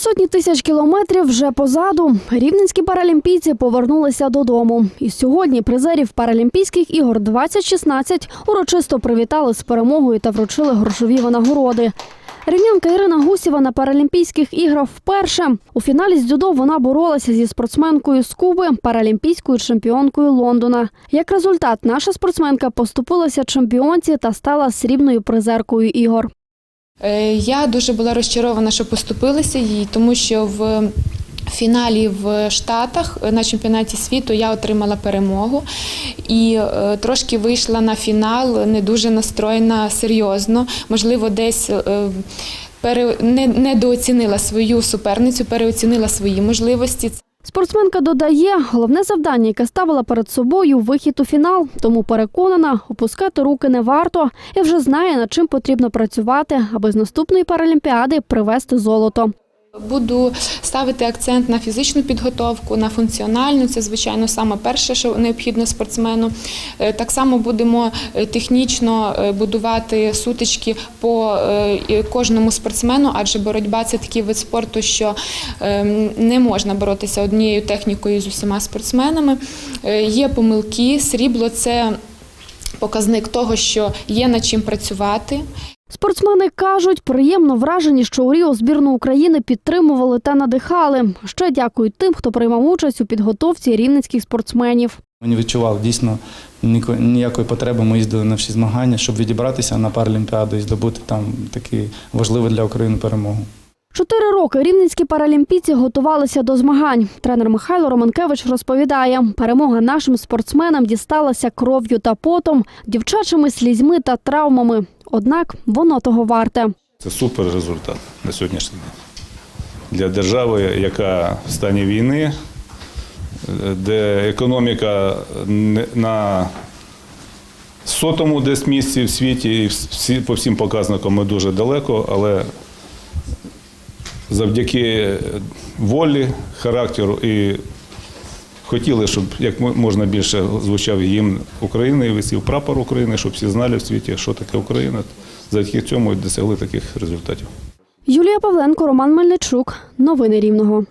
Сотні тисяч кілометрів вже позаду. Рівненські паралімпійці повернулися додому. І сьогодні призерів Паралімпійських ігор 2016 урочисто привітали з перемогою та вручили грошові винагороди. Рівнянка Ірина Гусєва на Паралімпійських іграх вперше. У фіналі з дзюдо вона боролася зі спортсменкою з Куби, паралімпійською чемпіонкою Лондона. Як результат, наша спортсменка поступилася чемпіонці та стала срібною призеркою ігор. Е, Я дуже була розчарована, що поступилися їй, тому що в фіналі в Штатах е, на чемпіонаті світу я отримала перемогу і е, трошки вийшла на фінал не дуже настроєна серйозно. Можливо, десь. пере- Недооцінила свою суперницю, переоцінила свої можливості. Спортсменка додає, головне завдання, яке ставила перед собою вихід у фінал, тому переконана, опускати руки не варто і вже знає, над чим потрібно працювати, аби з наступної паралімпіади привезти золото. Буду ставити акцент на фізичну підготовку, на функціональну. Це, звичайно, саме перше, що необхідно спортсмену. Е, Так само будемо е, технічно е, будувати сутички по кожному спортсмену, адже боротьба це такий вид спорту, що е, не можна боротися однією технікою з усіма спортсменами. Є помилки, срібло це показник того, що є над чим працювати. Спортсмени кажуть, приємно вражені, що у Ріо збірну України підтримували та надихали. Ще дякують тим, хто приймав участь у підготовці рівненських спортсменів. Мені відчував дійсно ніякої потреби. Ми їздили на всі змагання, щоб відібратися на Паралімпіаду і здобути там таку важливу для України перемогу. Чотири роки рівненські паралімпійці готувалися до змагань. Тренер Михайло Романкевич розповідає, перемога нашим спортсменам дісталася кров'ю та потом, дівчачими слізьми та травмами. Однак воно того варте. Це супер результат на сьогоднішній день. Для держави, яка в стані війни, е, де економіка на сотому десь місці в світі, і по всім показникам ми дуже далеко, але завдяки волі, характеру і хотіли, щоб як можна більше звучав гімн України і висів прапор України, щоб всі знали в світі, що таке Україна. Завдяки цьому досягли таких результатів. Юлія Павленко, Роман Мельничук. Новини Рівного.